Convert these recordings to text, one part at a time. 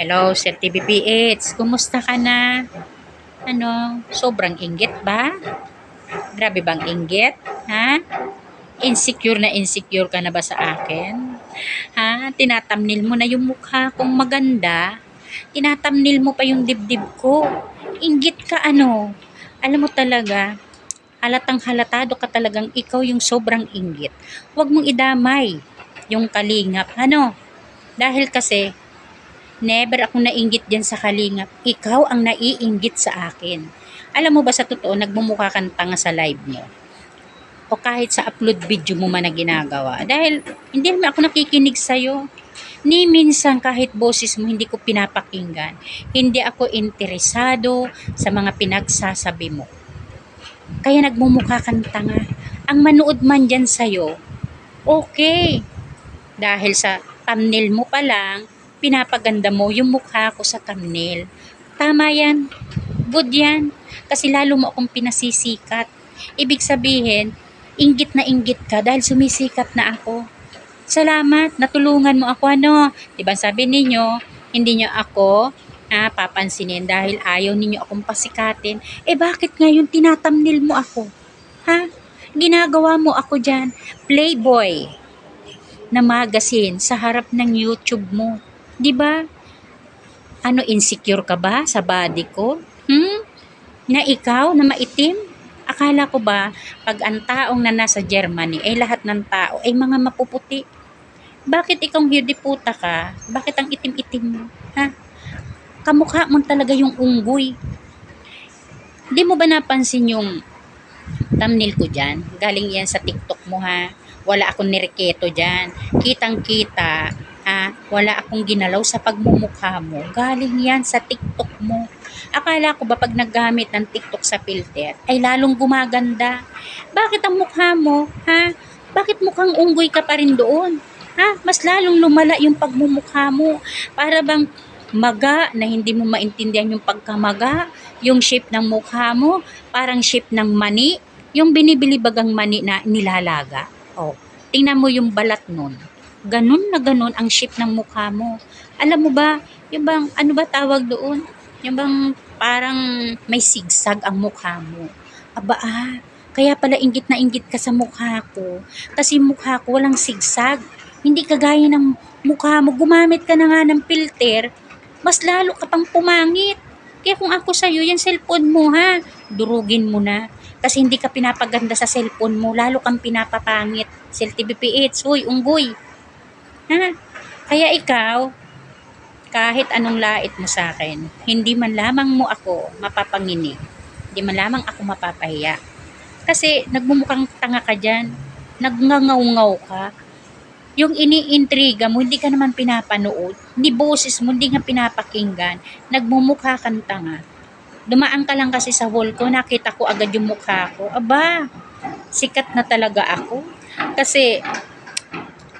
Hello, Sir TVPH. Kumusta ka na? Ano, sobrang inggit ba? Grabe bang inggit? Ha? Insecure na insecure ka na ba sa akin? Ha? Tinatamnil mo na yung mukha kong maganda. Tinatamnil mo pa yung dibdib ko. Inggit ka ano? Alam mo talaga, halatang halatado ka talagang ikaw yung sobrang inggit. Huwag mong idamay yung kalingap. Ano? Dahil kasi, never ako nainggit dyan sa kalingap. Ikaw ang naiinggit sa akin. Alam mo ba sa totoo, nagmumukha kang tanga sa live mo. O kahit sa upload video mo man na ginagawa. Dahil hindi naman ako nakikinig sa'yo. Ni minsan kahit boses mo hindi ko pinapakinggan. Hindi ako interesado sa mga pinagsasabi mo. Kaya nagmumukha kang tanga. Ang manood man dyan sa'yo, okay. Dahil sa thumbnail mo pa lang, pinapaganda mo yung mukha ko sa thumbnail. Tama yan. Good yan. Kasi lalo mo akong pinasisikat. Ibig sabihin, inggit na inggit ka dahil sumisikat na ako. Salamat, natulungan mo ako ano. Diba sabi ninyo, hindi nyo ako ah, papansinin dahil ayaw ninyo akong pasikatin. Eh bakit ngayon tinatamnil mo ako? Ha? Ginagawa mo ako dyan, playboy na magazine sa harap ng YouTube mo. 'Di ba? Ano insecure ka ba sa body ko? Hmm? Na ikaw na maitim? Akala ko ba pag ang taong na nasa Germany ay lahat ng tao ay mga mapuputi? Bakit ikaw puta ka? Bakit ang itim-itim mo? Ha? Kamukha mo talaga yung unggoy. Di mo ba napansin yung thumbnail ko dyan? Galing yan sa TikTok mo ha. Wala akong niriketo dyan. Kitang-kita, ha? Wala akong ginalaw sa pagmumukha mo. Galing yan sa TikTok mo. Akala ko ba pag naggamit ng TikTok sa filter, ay lalong gumaganda? Bakit ang mukha mo, ha? Bakit mukhang unggoy ka pa rin doon? Ha? Mas lalong lumala yung pagmumukha mo. Para bang maga na hindi mo maintindihan yung pagkamaga, yung shape ng mukha mo, parang shape ng mani, yung binibili bagang mani na nilalaga. Oh, tingnan mo yung balat nun. Ganun na ganun ang shape ng mukha mo. Alam mo ba, yung bang, ano ba tawag doon? Yung bang parang may sigsag ang mukha mo. Aba ah, kaya pala inggit na inggit ka sa mukha ko. Kasi mukha ko walang sigsag. Hindi kagaya ng mukha mo. Gumamit ka na nga ng filter, mas lalo ka pang pumangit. Kaya kung ako sa'yo, yung cellphone mo ha, durugin mo na. Kasi hindi ka pinapaganda sa cellphone mo, lalo kang pinapapangit. Cell TVPH, huy, unggoy. Ha? Kaya ikaw, kahit anong lait mo sa akin, hindi man lamang mo ako mapapanginig. Hindi man lamang ako mapapahiya. Kasi nagmumukhang tanga ka dyan. Nagngangaw-ngaw ka. Yung iniintriga mo, hindi ka naman pinapanood. Hindi boses mo, hindi nga pinapakinggan. Nagmumukha kang tanga. Dumaan ka lang kasi sa wall ko, nakita ko agad yung mukha ko. Aba, sikat na talaga ako. Kasi,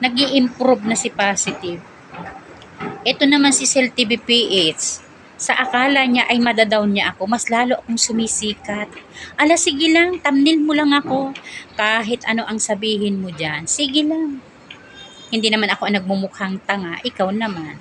nag improve na si Positive. Ito naman si Cell TV PH. Sa akala niya ay madadaw niya ako, mas lalo akong sumisikat. Ala, sige lang, tamnil mo lang ako. Kahit ano ang sabihin mo dyan, sige lang. Hindi naman ako ang nagmumukhang tanga, ikaw naman.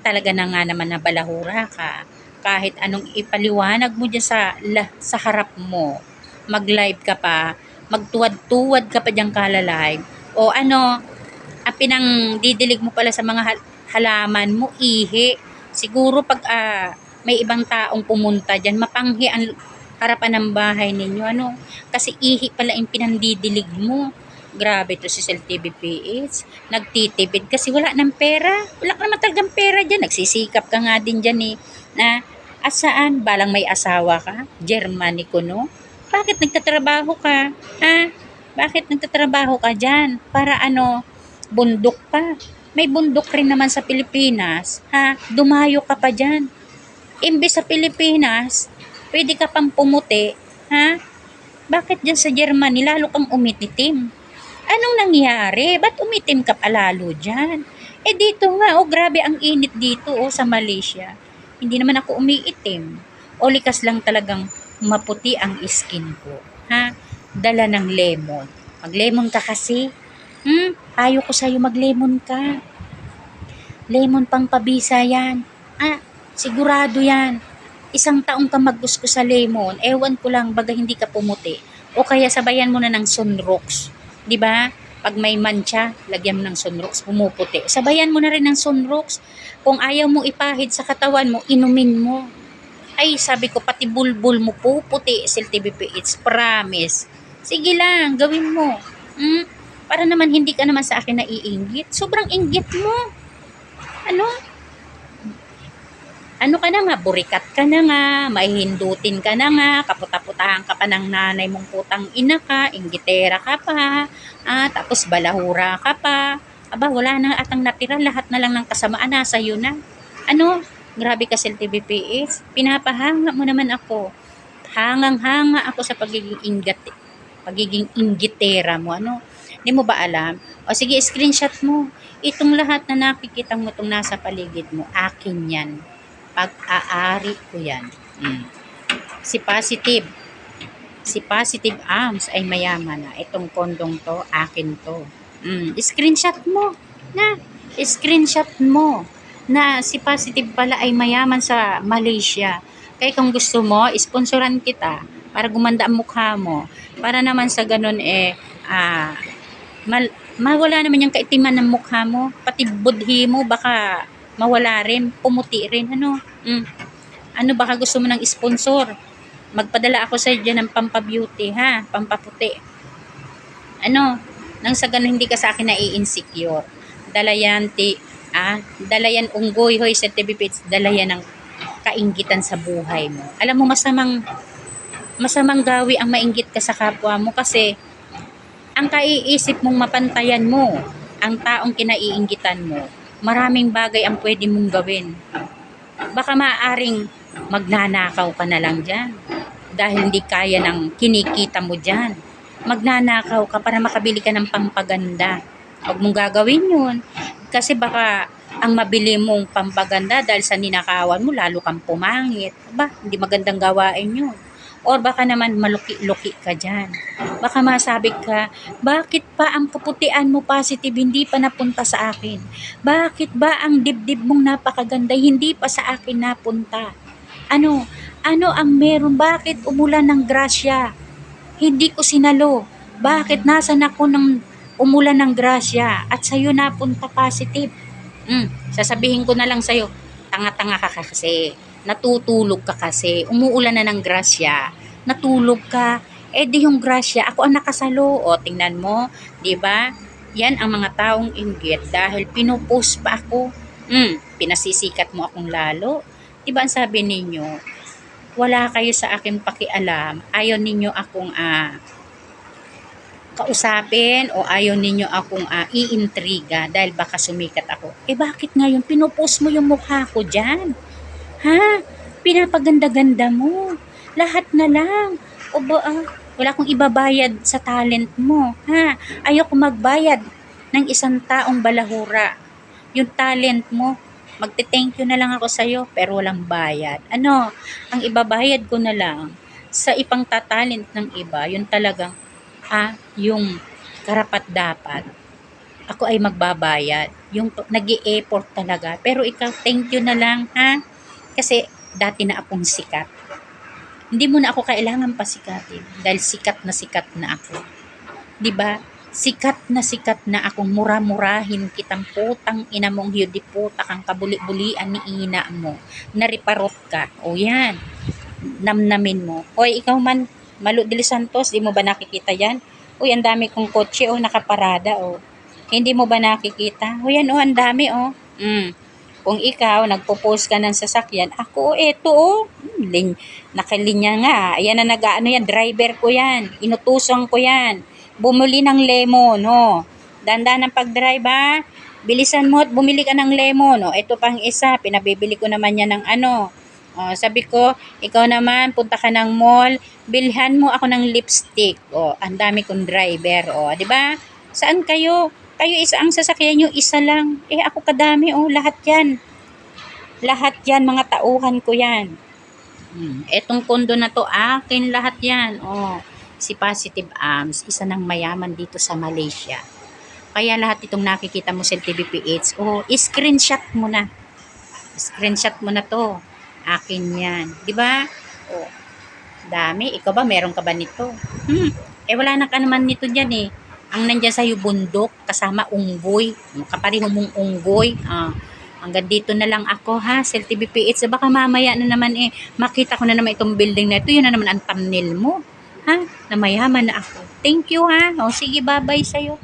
Talaga na nga naman na balahura ka. Kahit anong ipaliwanag mo dyan sa, la, sa harap mo, mag-live ka pa, magtuwad-tuwad ka pa dyan kala-live, o ano, pinang didilig mo pala sa mga hal- halaman mo, ihi. Siguro pag ah, may ibang taong pumunta dyan, mapanghi ang harapan ng bahay ninyo. Ano? Kasi ihi pala yung pinandidilig mo. Grabe to si Cell TV PH. Nagtitipid kasi wala ng pera. Wala ka naman talagang pera dyan. Nagsisikap ka nga din dyan eh. Na, asaan? Balang may asawa ka? Germany ko no? Bakit nagtatrabaho ka? Ha? Bakit nagtatrabaho ka dyan? Para ano? Bundok pa. May bundok rin naman sa Pilipinas. Ha? Dumayo ka pa dyan. Imbes sa Pilipinas, pwede ka pang pumuti. Ha? Bakit dyan sa Germany lalo kang umititim? Anong nangyari? Ba't umitim ka palalo dyan? Eh dito nga, oh grabe ang init dito oh sa Malaysia. Hindi naman ako umiitim. O likas lang talagang maputi ang skin ko. Ha? Dala ng lemon. Mag-lemon ka kasi. Hmm? Payo ko sa'yo mag-lemon ka. Lemon pang pabisa yan. Ah, Sigurado yan. Isang taong ka maggusto sa lemon, ewan ko lang, baga hindi ka pumuti. O kaya sabayan mo na ng sunrocks. Ba? Pag may mancha, lagyan mo ng sunrocks, pumuputi. Sabayan mo na rin ng sunrocks. Kung ayaw mo ipahid sa katawan mo, inumin mo. Ay, sabi ko, pati bulbul mo puputi, SLTBP, it's promise. Sige lang, gawin mo. Hmm? Para naman hindi ka naman sa akin naiinggit. Sobrang inggit mo. Ano? Ano ka na nga, burikat ka na nga, maihindutin ka na nga, kaputaputahan ka pa ng nanay mong putang ina ka, inggitera ka pa, ah, tapos balahura ka pa. Aba, wala na atang natira, lahat na lang ng kasamaan nasa iyo na. Ano? Grabe ka, TVPS. Pinapahanga mo naman ako. Hangang-hanga ako sa pagiging inggat, pagiging inggitera mo. Ano? Hindi mo ba alam? O sige, screenshot mo. Itong lahat na nakikita mo itong nasa paligid mo, akin yan. Pag-aari ko yan. Mm. Si Positive. Si Positive Arms ay mayaman na. Itong kondong to, akin to. Mm. Screenshot mo. Na. Screenshot mo na si Positive pala ay mayaman sa Malaysia. Kaya kung gusto mo, sponsoran kita para gumanda ang mukha mo. Para naman sa ganun eh, ah, mal, mawala naman yung kaitiman ng mukha mo. Pati budhi mo, baka mawala rin, pumuti rin. Ano? Mm. Ano baka gusto mo ng sponsor? Magpadala ako sa dyan ng pampabeauty, ha? Pampaputi. Ano? Nang sa ganun hindi ka sa akin nai-insecure. Dala yan, ti, ah, dala yan unggoy, hoy, sa TV Pits, dala yan ng kainggitan sa buhay mo. Alam mo, masamang, masamang gawi ang mainggit ka sa kapwa mo kasi ang kaiisip mong mapantayan mo, ang taong kinaiinggitan mo, maraming bagay ang pwede mong gawin. Baka maaaring magnanakaw ka na lang dyan dahil hindi kaya ng kinikita mo dyan. Magnanakaw ka para makabili ka ng pampaganda. Huwag mong gagawin yun. Kasi baka ang mabili mong pampaganda dahil sa ninakawan mo, lalo kang pumangit. Ba, hindi magandang gawain yun. Or baka naman maluki-luki ka dyan. Baka masabi ka, bakit pa ang kaputian mo positive hindi pa napunta sa akin? Bakit ba ang dibdib mong napakaganda hindi pa sa akin napunta? Ano? Ano ang meron? Bakit umulan ng grasya? Hindi ko sinalo. Bakit nasan ako ng umulan ng grasya at sa'yo napunta positive? Mm, sasabihin ko na lang sa'yo, tanga-tanga ka kasi, natutulog ka kasi, umuulan na ng grasya, natulog ka, eh di yung grasya, ako ang nakasalo. O, tingnan mo, di ba? Yan ang mga taong inggit dahil pinupost pa ako. Mm, pinasisikat mo akong lalo. Di ba ang sabi ninyo, wala kayo sa akin pakialam, ayaw ninyo akong ah, kausapin o ayaw ninyo akong ah, iintriga dahil baka sumikat ako. Eh bakit ngayon pinupost mo yung mukha ko dyan? Ha? Pinapaganda-ganda mo. Lahat na lang. O ba, ah, wala akong ibabayad sa talent mo. Ha? Ayoko magbayad ng isang taong balahura. Yung talent mo, magte-thank you na lang ako sa'yo pero walang bayad. Ano? Ang ibabayad ko na lang sa ipang tatalent ng iba, yung talagang ah, yung karapat dapat, ako ay magbabayad. Yung nag effort talaga. Pero ikaw, thank you na lang, ha? Kasi dati na akong sikat. Hindi mo na ako kailangan pasikatin dahil sikat na sikat na ako. 'Di ba? Sikat na sikat na akong mura-murahin kitang putang ina mong hiyudi puta kang kabuli-bulian ni ina mo. Nariparot ka. O yan. Namnamin mo. Hoy, ikaw man, Malu de Santos, di mo ba nakikita yan? Uy, ang dami kong kotse, oh, nakaparada, oh. Hindi mo ba nakikita? O yan, oh, ang dami, oh. Mm. Kung ikaw, nagpo-post ka ng sasakyan, ako, eto, oh. Hmm, Lin, nakalinya nga. Ayan na nag, ano yan, driver ko yan. Inutusan ko yan. Bumuli ng lemon, oh. Danda ng pag-drive, ha. Bilisan mo at bumili ka ng lemon, oh. Ito pang isa, pinabibili ko naman yan ng ano, Oh, sabi ko, ikaw naman, punta ka ng mall, bilhan mo ako ng lipstick. Oh, ang dami kong driver. Oh, di ba? Saan kayo? Kayo isa ang sasakyan nyo, isa lang. Eh, ako kadami. Oh, lahat yan. Lahat yan, mga tauhan ko yan. Hmm. Etong kondo na to, akin lahat yan. Oh, si Positive Arms, isa ng mayaman dito sa Malaysia. Kaya lahat itong nakikita mo sa TVPH, oh, screenshot mo na Screenshot mo na to. Akin yan. Ba? O, dami. Ikaw ba, meron ka ba nito? Hmm. Eh, wala na ka naman nito dyan eh. Ang nandyan sa'yo bundok, kasama unggoy. Kapareho mong unggoy. Ah, hanggang dito na lang ako ha, Cell TV. Baka mamaya na naman eh, makita ko na naman itong building na ito. Yun na naman ang thumbnail mo. Ha? Na mayaman na ako. Thank you ha. O sige, bye-bye sa'yo.